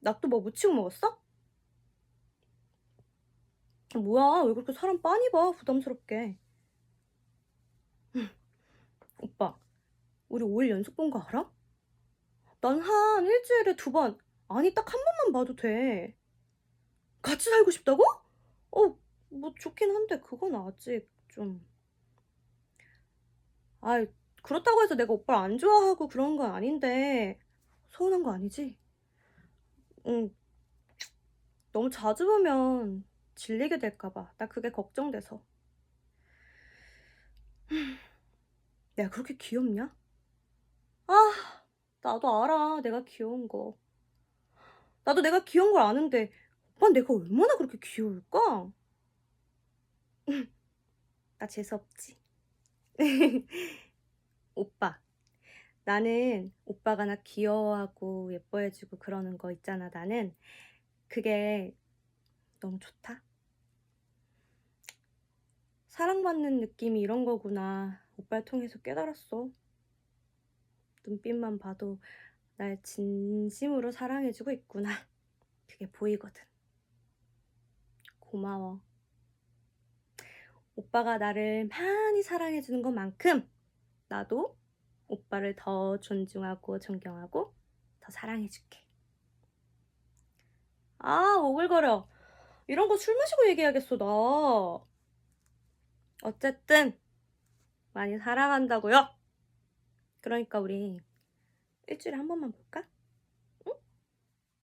나 또뭐 묻히고 먹었어? 뭐야, 왜 그렇게 사람 빤히 봐, 부담스럽게. 오빠, 우리 5일 연속 본 거 알아? 난 한 일주일에 두 번, 아니, 딱 한 번만 봐도 돼. 같이 살고 싶다고? 어, 뭐 좋긴 한데, 그건 아직 좀. 아이, 그렇다고 해서 내가 오빠를 안 좋아하고 그런 건 아닌데, 서운한 거 아니지? 응, 너무 자주 보면 질리게 될까봐. 나 그게 걱정돼서. 내가 그렇게 귀엽냐? 아, 나도 알아. 내가 귀여운 거. 나도 내가 귀여운 걸 아는데, 오빠 내가 얼마나 그렇게 귀여울까? 나 재수없지? 오빠. 나는 오빠가 나 귀여워하고 예뻐해주고 그러는 거 있잖아. 나는 그게 너무 좋다. 사랑받는 느낌이 이런 거구나. 오빠를 통해서 깨달았어. 눈빛만 봐도 날 진심으로 사랑해주고 있구나. 그게 보이거든. 고마워. 오빠가 나를 많이 사랑해주는 것만큼 나도 오빠를 더 존중하고 존경하고 더 사랑해줄게. 아, 오글거려. 이런 거 술 마시고 얘기하겠어, 나. 어쨌든, 많이 사랑한다고요. 그러니까 우리 일주일에 한 번만 볼까?